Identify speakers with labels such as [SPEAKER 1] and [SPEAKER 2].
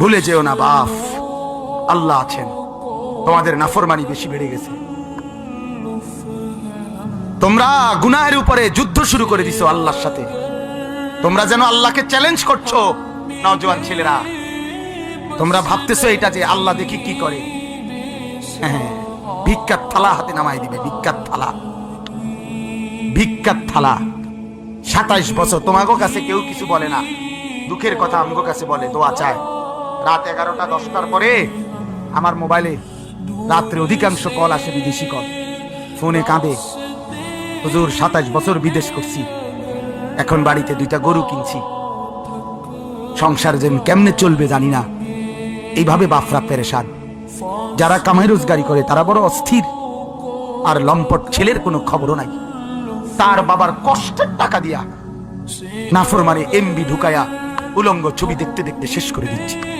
[SPEAKER 1] ভুলে যেও না, বাপ। আল্লাহ আছেন। তোমাদের নাফরমানি বেশি বেড়ে গেছে। তোমরা গুনাহের উপরে যুদ্ধ শুরু করে দিছো আল্লাহর সাথে। তোমরা যেন আল্লাহকে চ্যালেঞ্জ করছ, নওজোয়ান ছেলেরা। তোমরা ভাবতেছো এটা যে আল্লাহ দেখি কি করে। হ্যাঁ ভিক্ষার থালা হাতে নামাই দিবে, ভিক্ষার থালা। ভিক্ষার থালা। সাতাইশ বছর তোমাগো কাছে কেউ কিছু বলে না। দুঃখের কথা আমগো কাছে বলে, দোয়া চায়। রাত এগারোটা, দশটার পরে আমার মোবাইলে রাত্রে অধিকাংশ কল আসে বিদেশি কল। ফোনে কাঁদে। হুজুর সাতাইশ বছর বিদেশ করছি। এখন বাড়িতে দুইটা গরু কিনছি। সংসার যেন কেমনে চলবে জানি না। এইভাবে বাফরা পেরেশান। যারা কামাই রোজগারি করে, তারা বড় অস্থির। আর লম্পট ছেলের কোনো খবরও নাই। তার বাবার কষ্টের টাকা দিয়া নাফরমানে এমবি ঢুকায়া উলঙ্গ ছবি দেখতে দেখতে শেষ করে দিচ্ছে।